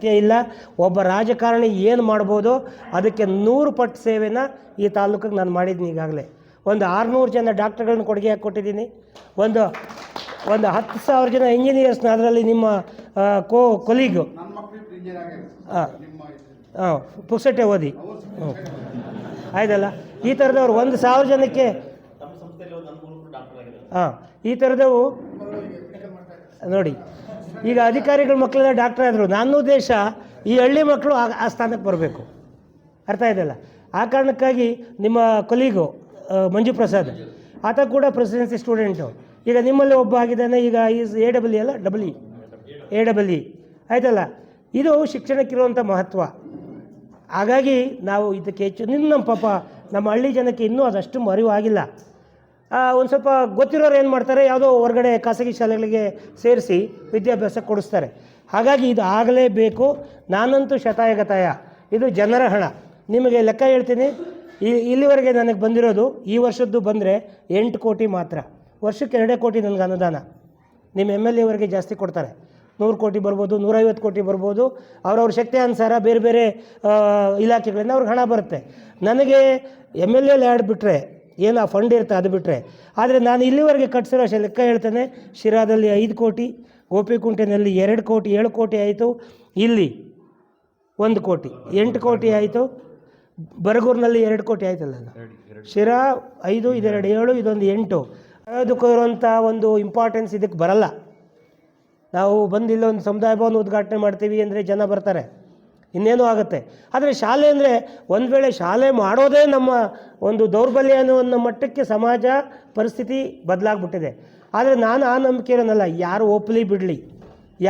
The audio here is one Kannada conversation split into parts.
ಅಗತ್ಯ ಇಲ್ಲ. ಒಬ್ಬ ರಾಜಕಾರಣಿ ಏನು ಮಾಡ್ಬೋದು? ಅದಕ್ಕೆ ನೂರು ಪಟ್ಟು ಸೇವೆನ ಈ ತಾಲೂಕಿಗೆ ನಾನು ಮಾಡಿದ್ದೀನಿ ಈಗಾಗಲೇ. ಒಂದು ಆರುನೂರು ಜನ ಡಾಕ್ಟರ್ಗಳನ್ನ ಕೊಡುಗೆಯಾಗಿ ಕೊಟ್ಟಿದ್ದೀನಿ. ಒಂದು ಒಂದು ಹತ್ತು ಸಾವಿರ ಜನ ಇಂಜಿನಿಯರ್ಸ್ನ ಅದರಲ್ಲಿ ನಿಮ್ಮ ಕೋ ಕೊಲೀಗು ಹಾಂ ಹಾಂ ಪುಕ್ಸಟ್ಟೆ ಓದಿ. ಹ್ಞೂ ಆಯ್ತಲ್ಲ? ಈ ಥರದವ್ರು ಒಂದು ಸಾವಿರ ಜನಕ್ಕೆ ಹಾಂ ಈ ಥರದವು ನೋಡಿ ಈಗ ಅಧಿಕಾರಿಗಳ ಮಕ್ಕಳೆಲ್ಲ ಡಾಕ್ಟರ್ ಆದರು ನನ್ನ ಉದ್ದೇಶ ಈ ಹಳ್ಳಿ ಮಕ್ಕಳು ಆ ಸ್ಥಾನಕ್ಕೆ ಬರಬೇಕು. ಅರ್ಥ ಇದೆಯಲ್ಲ ಆ ಕಾರಣಕ್ಕಾಗಿ ನಿಮ್ಮ ಕೊಲೀಗು ಮಂಜು ಪ್ರಸಾದ್ ಆತ ಕೂಡ ಪ್ರೆಸಿಡೆನ್ಸಿ ಸ್ಟೂಡೆಂಟು. ಈಗ ನಿಮ್ಮಲ್ಲಿ ಒಬ್ಬ ಆಗಿದ್ದಾನೆ, ಈಗ ಈಸ್ ಎ ಡಬಲ್ ಇ ಅಲ್ಲ? Double E A double E ಆಯ್ತಲ್ಲ? ಇದು ಶಿಕ್ಷಣಕ್ಕಿರುವಂಥ ಮಹತ್ವ. ಹಾಗಾಗಿ ನಾವು ಇದಕ್ಕೆ ಹೆಚ್ಚು ನಿನ್ನ ನಮ್ಮ ಪಾಪ ನಮ್ಮ ಹಳ್ಳಿ ಜನಕ್ಕೆ ಇನ್ನೂ ಅದಷ್ಟು ಮರಿವಾಗಿಲ್ಲ. ಒಂದು ಸ್ವಲ್ಪ ಗೊತ್ತಿರೋರು ಏನು ಮಾಡ್ತಾರೆ, ಯಾವುದೋ ಹೊರಗಡೆ ಖಾಸಗಿ ಶಾಲೆಗಳಿಗೆ ಸೇರಿಸಿ ವಿದ್ಯಾಭ್ಯಾಸ ಕೊಡಿಸ್ತಾರೆ. ಹಾಗಾಗಿ ಇದು ಆಗಲೇಬೇಕು. ನಾನಂತೂ ಶತಾಯಗತಾಯ. ಇದು ಜನರ ಹಣ. ನಿಮಗೆ ಲೆಕ್ಕ ಹೇಳ್ತೀನಿ. ಈ, ಇಲ್ಲಿವರೆಗೆ ನನಗೆ ಬಂದಿರೋದು, ಈ ವರ್ಷದ್ದು ಬಂದರೆ ಎಂಟು ಕೋಟಿ ಮಾತ್ರ. ವರ್ಷಕ್ಕೆ ಎರಡೇ ಕೋಟಿ ನನಗೆ ಅನುದಾನ. ನಿಮ್ಮ ಎಂ ಎಲ್ ಎವರೆಗೆ ಜಾಸ್ತಿ ಕೊಡ್ತಾರೆ. ನೂರು ಕೋಟಿ ಬರ್ಬೋದು, ನೂರೈವತ್ತು ಕೋಟಿ ಬರ್ಬೋದು. ಅವ್ರವ್ರ ಶಕ್ತಿ ಅನುಸಾರ ಬೇರೆ ಬೇರೆ ಇಲಾಖೆಗಳಿಂದ ಅವ್ರಿಗೆ ಹಣ ಬರುತ್ತೆ. ನನಗೆ ಎಂ ಎಲ್ ಎಲ್ಲಿ ಲ್ಯಾಡ್ ಬಿಟ್ಟರೆ ಏನು ಆ ಫಂಡ್ ಇರುತ್ತೆ ಅದು ಬಿಟ್ಟರೆ ಆದರೆ ನಾನು ಇಲ್ಲಿವರೆಗೆ ಕಟ್ಸಿರೋ ಲೆಕ್ಕ ಹೇಳ್ತೇನೆ, ಶಿರಾದಲ್ಲಿ ಐದು ಕೋಟಿ, ಗೋಪಿಕುಂಟೆನಲ್ಲಿ ಎರಡು ಕೋಟಿ, ಏಳು ಕೋಟಿ ಆಯಿತು. ಇಲ್ಲಿ ಒಂದು ಕೋಟಿ, ಎಂಟು ಕೋಟಿ ಆಯಿತು. ಬರಗೂರಿನಲ್ಲಿ ಎರಡು ಕೋಟಿ ಆಯ್ತಲ್ಲ ಶಿರಾ ಐದು, ಇದೆರಡು ಏಳು, ಇದೊಂದು ಎಂಟು. ಅದಕ್ಕೆ ಇರುವಂಥ ಒಂದು ಇಂಪಾರ್ಟೆನ್ಸ್ ಇದಕ್ಕೆ ಬರಲ್ಲ. ನಾವು ಬಂದು ಇಲ್ಲೊಂದು ಸಮುದಾಯ ಭವನ ಉದ್ಘಾಟನೆ ಮಾಡ್ತೀವಿ ಅಂದರೆ ಜನ ಬರ್ತಾರೆ. ಇನ್ನೇನೋ ಆಗುತ್ತೆ? ಆದರೆ ಶಾಲೆ ಅಂದರೆ ಒಂದು ವೇಳೆ ಶಾಲೆ ಮಾಡೋದೇ ನಮ್ಮ ಒಂದು ದೌರ್ಬಲ್ಯ ಅನ್ನೋ ಮಟ್ಟಕ್ಕೆ ಸಮಾಜ, ಪರಿಸ್ಥಿತಿ ಬದಲಾಗ್ಬಿಟ್ಟಿದೆ. ಆದರೆ ನಾನು ಆ ನಂಬಿಕೆ ಇರೋನಲ್ಲ, ಯಾರು ಒಪ್ಪಲಿ ಬಿಡಲಿ?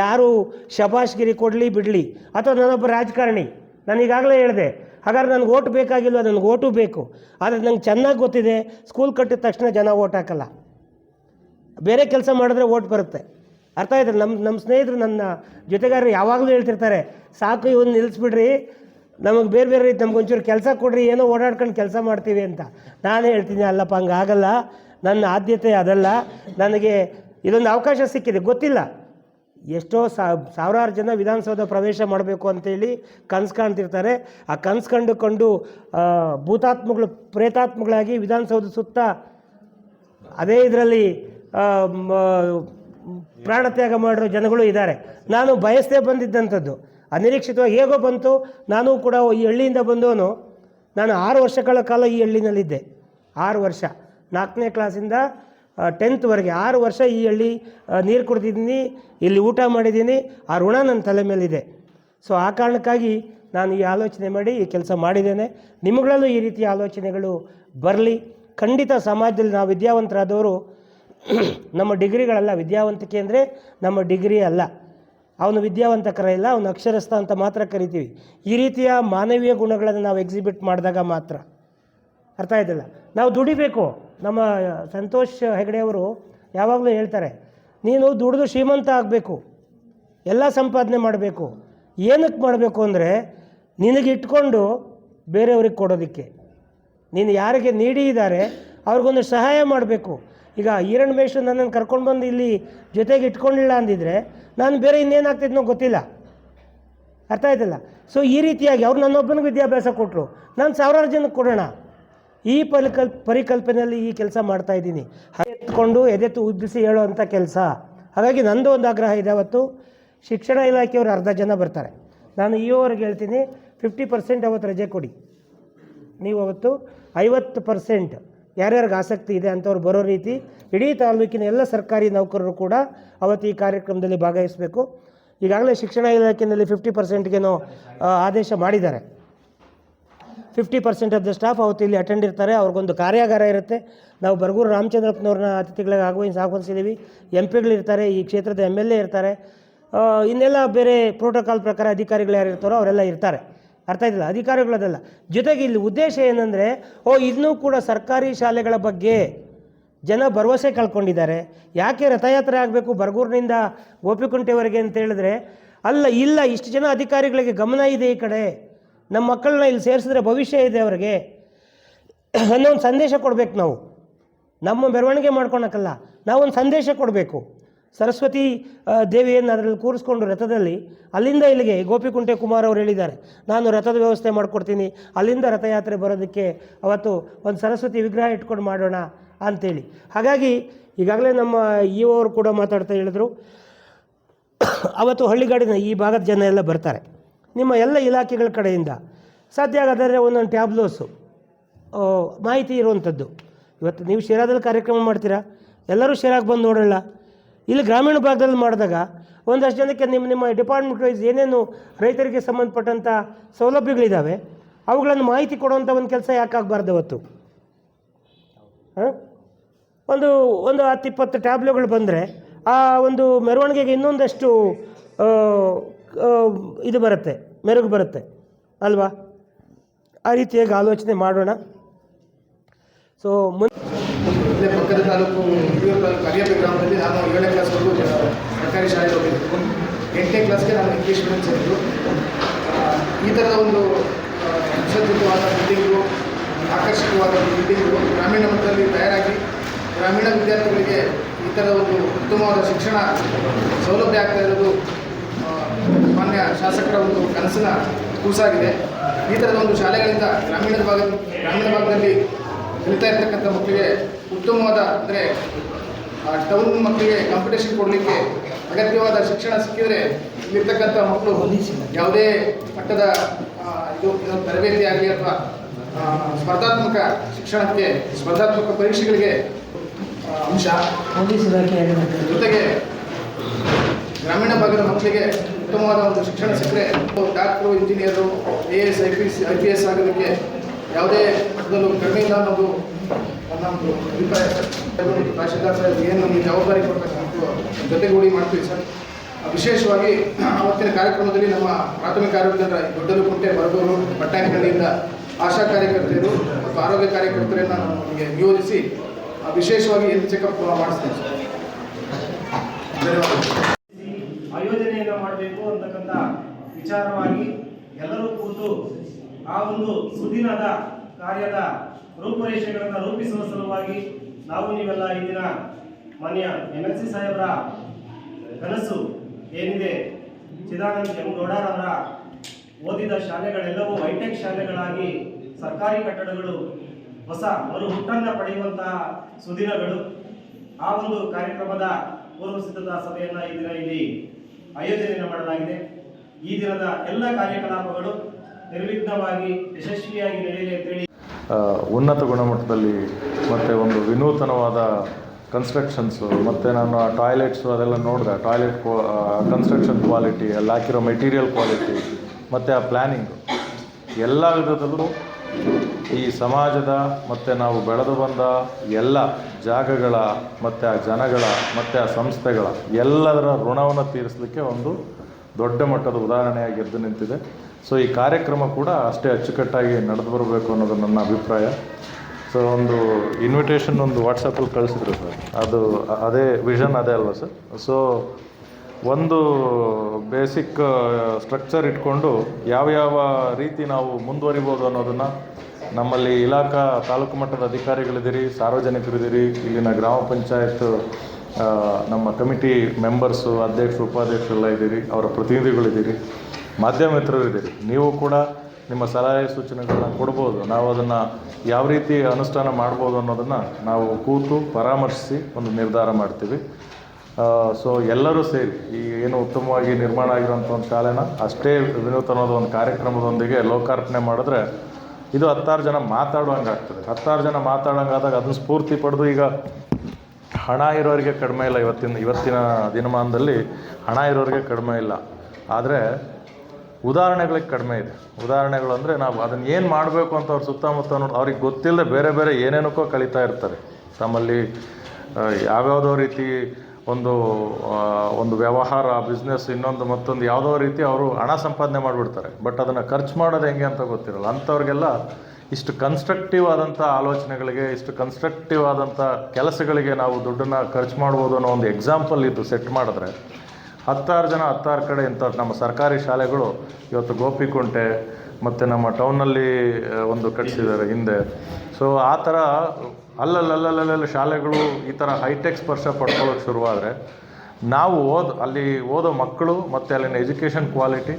ಯಾರು ಶಬಾಷ್ಗಿರಿ ಕೊಡಲಿ ಬಿಡಲಿ? ಅಥವಾ ನಾನೊಬ್ಬ ರಾಜಕಾರಣಿ? ನಾನು ಈಗಾಗಲೇ ಹೇಳಿದೆ, ಹಾಗಾದ್ರೆ ನನಗೆ ಓಟ್ ಬೇಕಾಗಿಲ್ಲ ನನಗೆ ಓಟು ಬೇಕು. ಆದರೆ ನಂಗೆ ಚೆನ್ನಾಗಿ ಗೊತ್ತಿದೆ, ಸ್ಕೂಲ್ ಕಟ್ಟಿದ ತಕ್ಷಣ ಜನ ಓಟ್ ಹಾಕಲ್ಲ. ಬೇರೆ ಕೆಲಸ ಮಾಡಿದ್ರೆ ಓಟ್ ಬರುತ್ತೆ. ಅರ್ಥ ಆಯ್ತು? ನಮ್ಮ ನಮ್ಮ ಸ್ನೇಹಿತರು ನನ್ನ ಜೊತೆಗಾರರು ಯಾವಾಗಲೂ ಹೇಳ್ತಿರ್ತಾರೆ, ಸಾಕು ಇವನ್ನ ನಿಲ್ಲಿಸ್ಬಿಡ್ರಿ ನಮಗೆ ಬೇರೆ ಬೇರೆ ರೀತಿ ನಮ್ಗೆ ಒಂಚೂರು ಕೆಲಸ ಕೊಡ್ರಿ, ಏನೋ ಓಡಾಡ್ಕೊಂಡು ಕೆಲಸ ಮಾಡ್ತೀವಿ ಅಂತ. ನಾನು ಹೇಳ್ತೀನಿ, ಅಲ್ಲಪ್ಪ, ಹಂಗಾಗಲ್ಲ. ನನ್ನ ಆದ್ಯತೆ ಅದಲ್ಲ. ನನಗೆ ಇದೊಂದು ಅವಕಾಶ ಸಿಕ್ಕಿದೆ. ಗೊತ್ತಿಲ್ಲ. ಎಷ್ಟೋ ಸಾವಿರಾರು ಜನ ವಿಧಾನಸೌಧ ಪ್ರವೇಶ ಮಾಡಬೇಕು ಅಂತೇಳಿ ಕನಸು ಕಾಣ್ತಿರ್ತಾರೆ. ಆ ಕನಸು ಕಂಡುಕೊಂಡು ಭೂತಾತ್ಮಗಳು, ಪ್ರೇತಾತ್ಮಗಳಾಗಿ ವಿಧಾನಸೌಧ ಸುತ್ತ, ಅದೇ ಇದರಲ್ಲಿ ಪ್ರಾಣತ್ಯಾಗ ಮಾಡಿರೋ ಜನಗಳು ಇದ್ದಾರೆ. ನಾನು ಬಯಸದೇ ಬಂದಿದ್ದಂಥದ್ದು. ಅನಿರೀಕ್ಷಿತವಾಗಿ ಹೇಗೋ ಬಂತು. ನಾನು ಕೂಡ ಈ ಹಳ್ಳಿಯಿಂದ ಬಂದವನು. ನಾನು ಆರು ವರ್ಷಗಳ ಕಾಲ ಈ ಹಳ್ಳಿನಲ್ಲಿದ್ದೆ. ಆರು ವರ್ಷ. ನಾಲ್ಕನೇ ಕ್ಲಾಸಿಂದ ಟೆಂತ್ವರೆಗೆ ಆರು ವರ್ಷ ಈ ಹಳ್ಳಿ ನೀರು ಕುಡ್ದಿದ್ದೀನಿ. ಇಲ್ಲಿ ಊಟ ಮಾಡಿದ್ದೀನಿ. ಆ ಋಣ ನನ್ನ ತಲೆ ಮೇಲಿದೆ. ಸೊ ಆ ಕಾರಣಕ್ಕಾಗಿ ನಾನು ಈ ಆಲೋಚನೆ ಮಾಡಿ ಈ ಕೆಲಸ ಮಾಡಿದ್ದೇನೆ. ನಿಮಗಳಲ್ಲೂ ಈ ರೀತಿಯ ಆಲೋಚನೆಗಳು ಬರಲಿ. ಖಂಡಿತ ಸಮಾಜದಲ್ಲಿ ನಾವು ವಿದ್ಯಾವಂತರಾದವರು ನಮ್ಮ ಡಿಗ್ರಿಗಳಲ್ಲ, ವಿದ್ಯಾವಂತಿಕೆ ಅಂದರೆ ನಮ್ಮ ಡಿಗ್ರಿ ಅಲ್ಲ. ಅವನು ವಿದ್ಯಾವಂತ ಕರೆಯಿಲ್ಲ ಅವನು ಅಕ್ಷರಸ್ಥ ಅಂತ ಮಾತ್ರ ಕರಿತೀವಿ. ಈ ರೀತಿಯ ಮಾನವೀಯ ಗುಣಗಳನ್ನು ನಾವು ಎಕ್ಸಿಬಿಟ್ ಮಾಡಿದಾಗ ಮಾತ್ರ. ಅರ್ಥ ಆಯ್ತಲ್ಲ? ನಾವು ದುಡಿಬೇಕು. ನಮ್ಮ ಸಂತೋಷ್ ಹೆಗಡೆಯವರು ಯಾವಾಗಲೂ ಹೇಳ್ತಾರೆ, ನೀನು ದುಡಿದು ಶ್ರೀಮಂತ ಆಗಬೇಕು. ಎಲ್ಲ ಸಂಪಾದನೆ ಮಾಡಬೇಕು. ಏನಕ್ಕೆ ಮಾಡಬೇಕು ಅಂದರೆ ನಿನಗೆ ಇಟ್ಕೊಂಡು ಬೇರೆಯವ್ರಿಗೆ ಕೊಡೋದಕ್ಕೆ. ನೀನು ಯಾರಿಗೆ ನೀಡಿ ಇದ್ದಾರೆ, ಅವ್ರಿಗೊಂದು ಸಹಾಯ ಮಾಡಬೇಕು. ಈಗ ಈರಣ್ ಮೇಷು ನನ್ನನ್ನು ಕರ್ಕೊಂಡು ಬಂದು ಇಲ್ಲಿ ಜೊತೆಗೆ ಇಟ್ಕೊಂಡಿಲ್ಲ ಅಂದಿದ್ರೆ ನಾನು ಬೇರೆ ಇನ್ನೇನಾಗ್ತಿದ್ನೋ ಗೊತ್ತಿಲ್ಲ. ಅರ್ಥ ಆಯ್ತಲ್ಲ? ಸೊ ಈ ರೀತಿಯಾಗಿ ಅವ್ರು ನನ್ನೊಬ್ಬನಿಗೆ ವಿದ್ಯಾಭ್ಯಾಸ ಕೊಟ್ಟರು ನಾನು ಸಾವಿರಾರು ಜನಕ್ಕೆ ಕೊಡೋಣ. ಈ ಪರಿಕಲ್ ಪರಿಕಲ್ಪನೆಯಲ್ಲಿ ಈ ಕೆಲಸ ಮಾಡ್ತಾ ಇದ್ದೀನಿ. ಎತ್ಕೊಂಡು ಎದೆತ್ತು ಉದ್ದಿಸಿ ಹೇಳುವಂಥ ಕೆಲಸ. ಹಾಗಾಗಿ ನಂದು ಒಂದು ಆಗ್ರಹ ಇದೆ ಅವತ್ತು. ಶಿಕ್ಷಣ ಇಲಾಖೆಯವರು ಅರ್ಧ ಜನ ಬರ್ತಾರೆ. ನಾನು ಈವರೆಗೆ ಹೇಳ್ತೀನಿ, ಫಿಫ್ಟಿ ಪರ್ಸೆಂಟ್ ಅವತ್ತು ರಜೆ ಕೊಡಿ. ನೀವು ಅವತ್ತು ಐವತ್ತು ಪರ್ಸೆಂಟ್ ಯಾರ್ಯಾರಿಗೆ ಆಸಕ್ತಿ ಇದೆ ಅಂಥವ್ರು ಬರೋ ರೀತಿ ಇಡೀ ತಾಲೂಕಿನ ಎಲ್ಲ ಸರ್ಕಾರಿ ನೌಕರರು ಕೂಡ ಅವತ್ತು ಈ ಕಾರ್ಯಕ್ರಮದಲ್ಲಿ ಭಾಗವಹಿಸಬೇಕು. ಈಗಾಗಲೇ ಶಿಕ್ಷಣ ಇಲಾಖೆಯಲ್ಲಿ ಫಿಫ್ಟಿ ಪರ್ಸೆಂಟ್ಗೇನೋ ಆದೇಶ ಮಾಡಿದ್ದಾರೆ. Fifty percent of the staff ಅವತ್ತು ಇಲ್ಲಿ ಅಟೆಂಡ್ ಇರ್ತಾರೆ, ಅವ್ರಿಗೊಂದು ಕಾರ್ಯಾಗಾರ ಇರುತ್ತೆ. ನಾವು ಬರಗೂರು ರಾಮಚಂದ್ರಪ್ಪನವ್ರನ್ನ ಅತಿಥಿಗಳಿಗೆ ಆಹ್ವಾನಿಸಿ ಆಹ್ವಾನಿಸಿದ್ದೀವಿ ಎಂ ಪಿಗಳಿರ್ತಾರೆ ಈ ಕ್ಷೇತ್ರದ ಎಂ ಎಲ್ ಎ ಇರ್ತಾರೆ. ಇನ್ನೆಲ್ಲ ಬೇರೆ ಪ್ರೋಟೋಕಾಲ್ ಪ್ರಕಾರ ಅಧಿಕಾರಿಗಳು ಯಾರು ಇರ್ತಾರೋ ಅವರೆಲ್ಲ ಇರ್ತಾರೆ. ಅರ್ಥ ಇದಿಲ್ಲ ಅಧಿಕಾರಿಗಳದಲ್ಲ. ಜೊತೆಗೆ ಇಲ್ಲಿ ಉದ್ದೇಶ ಏನಂದರೆ, ಓ, ಇನ್ನೂ ಕೂಡ ಸರ್ಕಾರಿ ಶಾಲೆಗಳ ಬಗ್ಗೆ ಜನ ಭರವಸೆ ಕಳ್ಕೊಂಡಿದ್ದಾರೆ. ಯಾಕೆ ರಥಯಾತ್ರೆ ಆಗಬೇಕು ಬರಗೂರಿನಿಂದ ಗೋಪಿಕುಂಟೆವರೆಗೆ ಅಂತ ಹೇಳಿದ್ರೆ, ಅಲ್ಲ, ಇಲ್ಲ, ಇಷ್ಟು ಜನ ಅಧಿಕಾರಿಗಳಿಗೆ ಗಮನ ಇದೆ ಈ ಕಡೆ. ನಮ್ಮ ಮಕ್ಕಳನ್ನ ಇಲ್ಲಿ ಸೇರಿಸಿದ್ರೆ ಭವಿಷ್ಯ ಇದೆ ಅವರಿಗೆ. ಅನ್ನೋ ಒಂದು ಸಂದೇಶ ಕೊಡಬೇಕು ನಾವು. ನಮ್ಮ ಮೆರವಣಿಗೆ ಮಾಡ್ಕೊಳಕ್ಕಲ್ಲ. ನಾವೊಂದು ಸಂದೇಶ ಕೊಡಬೇಕು. ಸರಸ್ವತಿ ದೇವಿಯನ್ನು ಅದರಲ್ಲಿ ಕೂರಿಸ್ಕೊಂಡು ರಥದಲ್ಲಿ, ಅಲ್ಲಿಂದ ಇಲ್ಲಿಗೆ ಗೋಪಿಕುಂಟೆ ಕುಮಾರ್ ಅವರು ಹೇಳಿದ್ದಾರೆ. ನಾನು ರಥದ ವ್ಯವಸ್ಥೆ ಮಾಡಿಕೊಡ್ತೀನಿ, ಅಲ್ಲಿಂದ ರಥಯಾತ್ರೆ ಬರೋದಕ್ಕೆ ಅವತ್ತು ಒಂದು ಸರಸ್ವತಿ ವಿಗ್ರಹ ಇಟ್ಕೊಂಡು ಮಾಡೋಣ ಅಂತೇಳಿ. ಹಾಗಾಗಿ ಈಗಾಗಲೇ ನಮ್ಮ ಇ ಅವರು ಕೂಡ ಮಾತಾಡ್ತಾ ಹೇಳಿದ್ರು. ಅವತ್ತು ಹಳ್ಳಿಗಾಡಿನ ಈ ಭಾಗದ ಜನ ಎಲ್ಲ ಬರ್ತಾರೆ. ನಿಮ್ಮ ಎಲ್ಲ ಇಲಾಖೆಗಳ ಕಡೆಯಿಂದ ಸಾಧ್ಯ ಆಗೋದಾದರೆ ಒಂದೊಂದು ಟ್ಯಾಬ್ಲೋಸು ಮಾಹಿತಿ ಇರುವಂಥದ್ದು. ಇವತ್ತು ನೀವು ಶಿರಾದಲ್ಲಿ ಕಾರ್ಯಕ್ರಮ ಮಾಡ್ತೀರಾ? ಎಲ್ಲರೂ ಶಿರಾಗೆ ಬಂದು ನೋಡೋಲ್ಲ. ಇಲ್ಲಿ ಗ್ರಾಮೀಣ ಭಾಗದಲ್ಲಿ ಮಾಡಿದಾಗ ಒಂದಷ್ಟು ಜನಕ್ಕೆ ನಿಮ್ಮ ನಿಮ್ಮ ಡಿಪಾರ್ಟ್ಮೆಂಟ್ ವೈಸ್ ಏನೇನು ರೈತರಿಗೆ ಸಂಬಂಧಪಟ್ಟಂಥ ಸೌಲಭ್ಯಗಳಿದ್ದಾವೆ ಅವುಗಳನ್ನು ಮಾಹಿತಿ ಕೊಡುವಂಥ ಒಂದು ಕೆಲಸ ಯಾಕಾಗಬಾರ್ದು ಅವತ್ತು? ಹಾಂ? ಒಂದು ಒಂದು ಹತ್ತು ಇಪ್ಪತ್ತು ಟ್ಯಾಬ್ಲೆಟ್ಗಳು ಬಂದರೆ ಆ ಒಂದು ಮೆರವಣಿಗೆಗೆ ಇನ್ನೊಂದಷ್ಟು ಇದು ಬರುತ್ತೆ, ಮೆರುಗು ಬರುತ್ತೆ, ಅಲ್ವಾ? ಆ ರೀತಿಯಾಗಿ ಆಲೋಚನೆ ಮಾಡೋಣ? ಸೊ ಮುಂದೆ ಪಕ್ಕದ ತಾಲೂಕು ತಾಲೂಕು ಗ್ರಾಮದಲ್ಲಿ ನಾನು ಏಳನೇ ಕ್ಲಾಸ್ವರೆಗೂ ಸರ್ಕಾರಿ ಶಾಲೆಗೆ ಹೋಗಿದ್ದು ಎಂಟನೇ ಕ್ಲಾಸ್ಗೆ ನಾನು ಇಂಗ್ಲೀಷ್ ಮೀಡಿಯಂ ಸೇರಿದ್ದು. ಈ ಥರದ ಒಂದು ಸುಸಜ್ಜಿತವಾದ ಬಿಲ್ಡಿಂಗು ಆಕರ್ಷಕವಾದ ಬಿಲ್ಡಿಂಗು ಗ್ರಾಮೀಣ ಮಟ್ಟದಲ್ಲಿ ತಯಾರಾಗಿ, ಗ್ರಾಮೀಣ ವಿದ್ಯಾರ್ಥಿಗಳಿಗೆ ಈ ಥರದ ಒಂದು ಉತ್ತಮವಾದ ಶಿಕ್ಷಣ ಸೌಲಭ್ಯ ಆಗ್ತಾ ಇರೋದು ಮಾನ್ಯ ಶಾಸಕರ ಒಂದು ಕನಸಿನ ಕೂಸಾಗಿದೆ. ಈ ಥರದ ಒಂದು ಶಾಲೆಗಳಿಂದ ಗ್ರಾಮೀಣ ಭಾಗ, ಗ್ರಾಮೀಣ ಭಾಗದಲ್ಲಿ ಕಲಿತಾ ಇರ್ತಕ್ಕಂಥ ಮಕ್ಕಳಿಗೆ ಉತ್ತಮವಾದ, ಅಂದರೆ ಟೌನ್ ಮಕ್ಕಳಿಗೆ ಕಾಂಪಿಟೇಷನ್ ಕೊಡಲಿಕ್ಕೆ ಅಗತ್ಯವಾದ ಶಿಕ್ಷಣ ಸಿಕ್ಕಿದರೆ ಇಲ್ಲಿರ್ತಕ್ಕಂಥ ಮಕ್ಕಳು ಯಾವುದೇ ಮಟ್ಟದ ಆ, ಇದು ತರಬೇತಿ ಆಗಲಿ ಅಥವಾ ಸ್ಪರ್ಧಾತ್ಮಕ ಶಿಕ್ಷಣಕ್ಕೆ ಸ್ಪರ್ಧಾತ್ಮಕ ಪರೀಕ್ಷೆಗಳಿಗೆ ಅಂಶ. ಜೊತೆಗೆ ಗ್ರಾಮೀಣ ಭಾಗದ ಮಕ್ಕಳಿಗೆ ಉತ್ತಮವಾದ ಒಂದು ಶಿಕ್ಷಣ ಸಿಕ್ಕರೆ doctor engineer A S I P C I P S ಆಗೋದಕ್ಕೆ ಯಾವುದೇ ಮಟ್ಟದಲ್ಲೂ ಕಡಿಮೆ ಇಲ್ಲ ಅನ್ನೋದು ಒಂದು ಅಭಿಪ್ರಾಯ ಸರ್ ಸಾಹೇಬ್ ಏನು ನಮಗೆ ಜವಾಬ್ದಾರಿ ಕೊಡ್ತಕ್ಕಂಥ ಜೊತೆಗೂಡಿ ಮಾಡ್ತೀವಿ ಸರ್ ವಿಶೇಷವಾಗಿ ಅವತ್ತಿನ ಕಾರ್ಯಕ್ರಮದಲ್ಲಿ ನಮ್ಮ ಪ್ರಾಥಮಿಕ ಆರೋಗ್ಯ ದೊಡ್ಡಲುಕುಂಟೆ ಬರಗೂರು ಬಟ್ಟಾಂಗನಹಳ್ಳಿಯಿಂದ ಆಶಾ ಕಾರ್ಯಕರ್ತೆಯರು ಮತ್ತು ಆರೋಗ್ಯ ಕಾರ್ಯಕರ್ತರನ್ನು ನಮಗೆ ನಿಯೋಜಿಸಿ ವಿಶೇಷವಾಗಿ ಹೆಲ್ತ್ ಚೆಕಪ್ ಮಾಡಿಸ್ತೇನೆ ಸರ್ ಧನ್ಯವಾದಗಳು. ಆಯೋಜನೆಯನ್ನು ಮಾಡಬೇಕು ಅಂತಕ್ಕಂಥ ವಿಚಾರವಾಗಿ ಎಲ್ಲರೂ ಕೂತು ಆ ಒಂದು ಸುದಿನದ ಕಾರ್ಯದ ರೂಪುರೇಷೆಗಳನ್ನು ರೂಪಿಸುವ ಸಲುವಾಗಿ ನಾವು ನೀವೆಲ್ಲ ಈ ದಿನ ಮಾನ್ಯ ಎಂ ಎಲ್ ಸಿ ಸಾಹೇಬರ ಕನಸು ಏನಿದೆ? ಚಿದಾನಂದ ಎಂ ಗೌಡರವರ ಓದಿದ ಶಾಲೆಗಳೆಲ್ಲವೂ ಹೈಟೆಕ್ ಶಾಲೆಗಳಾಗಿ ಸರ್ಕಾರಿ ಕಟ್ಟಡಗಳು, ಹೊಸ ಮರು ಹುಟ್ಟನ್ನು ಪಡೆಯುವಂತಹ ಸುದಿನಗಳು. ಆ ಒಂದು ಕಾರ್ಯಕ್ರಮದ ಪೂರ್ವ ಸಿದ್ಧತಾ ಸಭೆಯನ್ನು ಈ ದಿನ ಇಲ್ಲಿ ಆಯೋಜನೆಯನ್ನು ಮಾಡಲಾಗಿದೆ. ಈ ದಿನದ ಎಲ್ಲ ಕಾರ್ಯಕಲಾಪಗಳು ನಿರ್ವಿಘ್ನವಾಗಿ ಯಶಸ್ವಿಯಾಗಿ ನಡೆಯಲಿ ಅಂತೇಳಿ ಉನ್ನತ ಗುಣಮಟ್ಟದಲ್ಲಿ ಮತ್ತು ಒಂದು ವಿನೂತನವಾದ ಕನ್ಸ್ಟ್ರಕ್ಷನ್ಸು ಮತ್ತು ನಾನು ಆ ಟಾಯ್ಲೆಟ್ಸು ಅದೆಲ್ಲ ನೋಡಿದೆ. ಟಾಯ್ಲೆಟ್ ಕನ್ಸ್ಟ್ರಕ್ಷನ್ ಕ್ವಾಲಿಟಿ ಅಲ್ಲಿ ಹಾಕಿರೋ ಮೆಟೀರಿಯಲ್ ಕ್ವಾಲಿಟಿ ಮತ್ತು ಆ ಪ್ಲ್ಯಾನಿಂಗು ಎಲ್ಲ ವಿಧದಲ್ಲೂ ಈ ಸಮಾಜದ ಮತ್ತು ನಾವು ಬೆಳೆದು ಬಂದ ಎಲ್ಲ ಜಾಗಗಳ ಮತ್ತು ಆ ಜನಗಳ ಮತ್ತು ಆ ಸಂಸ್ಥೆಗಳ ಎಲ್ಲದರ ಋಣವನ್ನು ತೀರಿಸಲಿಕ್ಕೆ ಒಂದು ದೊಡ್ಡ ಮಟ್ಟದ ಉದಾಹರಣೆಯಾಗಿ ಎದ್ದು ನಿಂತಿದೆ. ಸೊ ಈ ಕಾರ್ಯಕ್ರಮ ಕೂಡ ಅಷ್ಟೇ ಅಚ್ಚುಕಟ್ಟಾಗಿ ನಡೆದು ಬರಬೇಕು ಅನ್ನೋದು ನನ್ನ ಅಭಿಪ್ರಾಯ. ಸೊ ಒಂದು ಇನ್ವಿಟೇಷನ್ ಒಂದು ವಾಟ್ಸಪ್ಪಲ್ಲಿ ಕಳಿಸಿದ್ರು ಸರ್. ಅದು ಅದೇ ವಿಷನ್ ಅದೇ ಅಲ್ವಾ ಸರ್? ಸೊ ಒಂದು ಬೇಸಿಕ್ ಸ್ಟ್ರಕ್ಚರ್ ಇಟ್ಕೊಂಡು ಯಾವ ಯಾವ ರೀತಿ ನಾವು ಮುಂದುವರಿಬೋದು ಅನ್ನೋದನ್ನು ನಮ್ಮಲ್ಲಿ ಇಲಾಖಾ ತಾಲೂಕು ಮಟ್ಟದ ಅಧಿಕಾರಿಗಳಿದ್ದೀರಿ, ಸಾರ್ವಜನಿಕರಿದ್ದೀರಿ, ಇಲ್ಲಿನ ಗ್ರಾಮ ಪಂಚಾಯತ್ ನಮ್ಮ ಕಮಿಟಿ ಮೆಂಬರ್ಸು ಅಧ್ಯಕ್ಷರು, ಉಪಾಧ್ಯಕ್ಷರೆಲ್ಲ ಇದ್ದೀರಿ, ಅವರ ಪ್ರತಿನಿಧಿಗಳಿದ್ದೀರಿ. ಮಾಧ್ಯಮ ಮಿತ್ರರು ಇದ್ದೀರಿ ನೀವು ಕೂಡ ನಿಮ್ಮ ಸಲಹೆ ಸೂಚನೆಗಳನ್ನ ಕೊಡ್ಬೋದು. ನಾವು ಅದನ್ನು ಯಾವ ರೀತಿ ಅನುಷ್ಠಾನ ಮಾಡ್ಬೋದು ಅನ್ನೋದನ್ನು ನಾವು ಕೂತು ಪರಾಮರ್ಶಿಸಿ ಒಂದು ನಿರ್ಧಾರ ಮಾಡ್ತೀವಿ. ಸೊ ಎಲ್ಲರೂ ಸೇರಿ ಈ ಏನು ಉತ್ತಮವಾಗಿ ನಿರ್ಮಾಣ ಆಗಿರುವಂಥ ಒಂದು ಶಾಲೆನ ಅಷ್ಟೇ ವಿನೂತನವಾದ ಒಂದು ಕಾರ್ಯಕ್ರಮದೊಂದಿಗೆ ಲೋಕಾರ್ಪಣೆ ಮಾಡಿದ್ರೆ ಇದು ಹತ್ತಾರು ಜನ ಮಾತಾಡುವಂಗೆ ಆಗ್ತದೆ. ಹತ್ತಾರು ಜನ ಮಾತಾಡೋಂಗಾದಾಗ ಅದನ್ನು ಸ್ಫೂರ್ತಿ ಪಡೆದು ಈಗ ಹಣ ಇರೋರಿಗೆ ಕಡಿಮೆ ಇಲ್ಲ. ಇವತ್ತಿನ ಇವತ್ತಿನ ದಿನಮಾನದಲ್ಲಿ ಹಣ ಇರೋರಿಗೆ ಕಡಿಮೆ ಇಲ್ಲ. ಆದರೆ ಉದಾಹರಣೆಗಳಿಗೆ ಕಡಿಮೆ ಇದೆ. ಉದಾಹರಣೆಗಳು ಅಂದರೆ ನಾವು ಅದನ್ನು ಏನು ಮಾಡಬೇಕು ಅಂತ ಅವ್ರ ಸುತ್ತಮುತ್ತ ನೋಡಿ ಅವ್ರಿಗೆ ಗೊತ್ತಿಲ್ಲದೆ ಬೇರೆ ಬೇರೆ ಏನೇನಕ್ಕೋ ಕಲಿತಾ ಇರ್ತಾರೆ. ತಮ್ಮಲ್ಲಿ ಯಾವ್ಯಾವುದೋ ರೀತಿ ಒಂದು ಒಂದು ವ್ಯವಹಾರ ಬಿಸ್ನೆಸ್ ಇನ್ನೊಂದು ಮತ್ತೊಂದು ಯಾವುದೋ ರೀತಿ ಅವರು ಹಣ ಸಂಪಾದನೆ ಮಾಡಿಬಿಡ್ತಾರೆ. ಬಟ್ ಅದನ್ನು ಖರ್ಚು ಮಾಡೋದು ಹೆಂಗೆ ಅಂತ ಗೊತ್ತಿರಲ್ಲ. ಅಂಥವ್ರಿಗೆಲ್ಲ ಇಷ್ಟು ಕನ್ಸ್ಟ್ರಕ್ಟಿವ್ ಆದಂಥ ಆಲೋಚನೆಗಳಿಗೆ, ಇಷ್ಟು ಕನ್ಸ್ಟ್ರಕ್ಟಿವ್ ಆದಂಥ ಕೆಲಸಗಳಿಗೆ ನಾವು ದುಡ್ಡನ್ನು ಖರ್ಚು ಮಾಡ್ಬೋದು ಅನ್ನೋ ಒಂದು ಎಕ್ಸಾಂಪಲ್ ಇದು ಸೆಟ್ ಮಾಡಿದ್ರೆ ಹತ್ತಾರು ಜನ, ಹತ್ತಾರು ಕಡೆ ಇಂಥ ನಮ್ಮ ಸರ್ಕಾರಿ ಶಾಲೆಗಳು ಇವತ್ತು ಗೋಪಿಕುಂಟೆ ಮತ್ತು ನಮ್ಮ ಟೌನಲ್ಲಿ ಒಂದು ಕಟ್ಟಿಸಿದ್ದಾರೆ ಹಿಂದೆ. ಸೊ ಆ ಥರ ಅಲ್ಲಲ್ಲಲ್ಲಲ್ಲಲ್ಲಿ ಶಾಲೆಗಳು ಈ ಥರ ಹೈಟೆಕ್ ಸ್ಪರ್ಶ ಪಡ್ಕೊಳ್ಳೋಕೆ ಶುರುವಾದರೆ ನಾವು ಓದ್, ಅಲ್ಲಿ ಓದೋ ಮಕ್ಕಳು ಮತ್ತು ಅಲ್ಲಿನ ಎಜುಕೇಷನ್ ಕ್ವಾಲಿಟಿ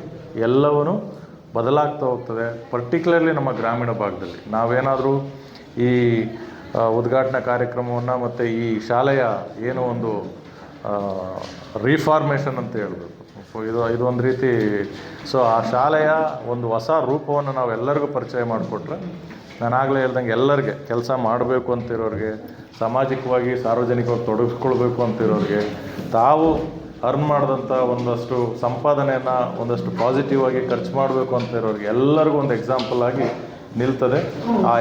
ಎಲ್ಲವೂ ಬದಲಾಗ್ತಾ ಹೋಗ್ತದೆ, ಪರ್ಟಿಕ್ಯುಲರ್ಲಿ ನಮ್ಮ ಗ್ರಾಮೀಣ ಭಾಗದಲ್ಲಿ. ನಾವೇನಾದರೂ ಈ ಉದ್ಘಾಟನಾ ಕಾರ್ಯಕ್ರಮವನ್ನು ಮತ್ತು ಈ ಶಾಲೆಯ ಏನೋ ಒಂದು ರಿಫಾರ್ಮೇಷನ್ ಅಂತ ಹೇಳ್ಬೇಕು. ಸೊ ಇದು ಇದೊಂದು ರೀತಿ ಸೊ ಆ ಶಾಲೆಯ ಒಂದು ಹೊಸ ರೂಪವನ್ನು ನಾವು ಎಲ್ಲರಿಗೂ ಪರಿಚಯ ಮಾಡಿಕೊಟ್ರೆ, ನಾನು ಆಗಲೇ ಹೇಳ್ದಂಗೆ ಎಲ್ಲರಿಗೆ ಕೆಲಸ ಮಾಡಬೇಕು ಅಂತಿರೋರಿಗೆ, ಸಾಮಾಜಿಕವಾಗಿ ಸಾರ್ವಜನಿಕವಾಗಿ ತೊಡಗಿಸ್ಕೊಳ್ಬೇಕು ಅಂತಿರೋರಿಗೆ, ತಾವು ಅರ್ನ್ ಮಾಡಿದಂಥ ಒಂದಷ್ಟು ಸಂಪಾದನೆಯನ್ನು ಒಂದಷ್ಟು ಪಾಸಿಟಿವ್ ಆಗಿ ಖರ್ಚು ಮಾಡಬೇಕು ಅಂತ ಇರೋರಿಗೆ ಎಲ್ಲರಿಗೂ ಒಂದು ಎಕ್ಸಾಂಪಲ್ ಆಗಿ ನಿಲ್ತದೆ. ಆ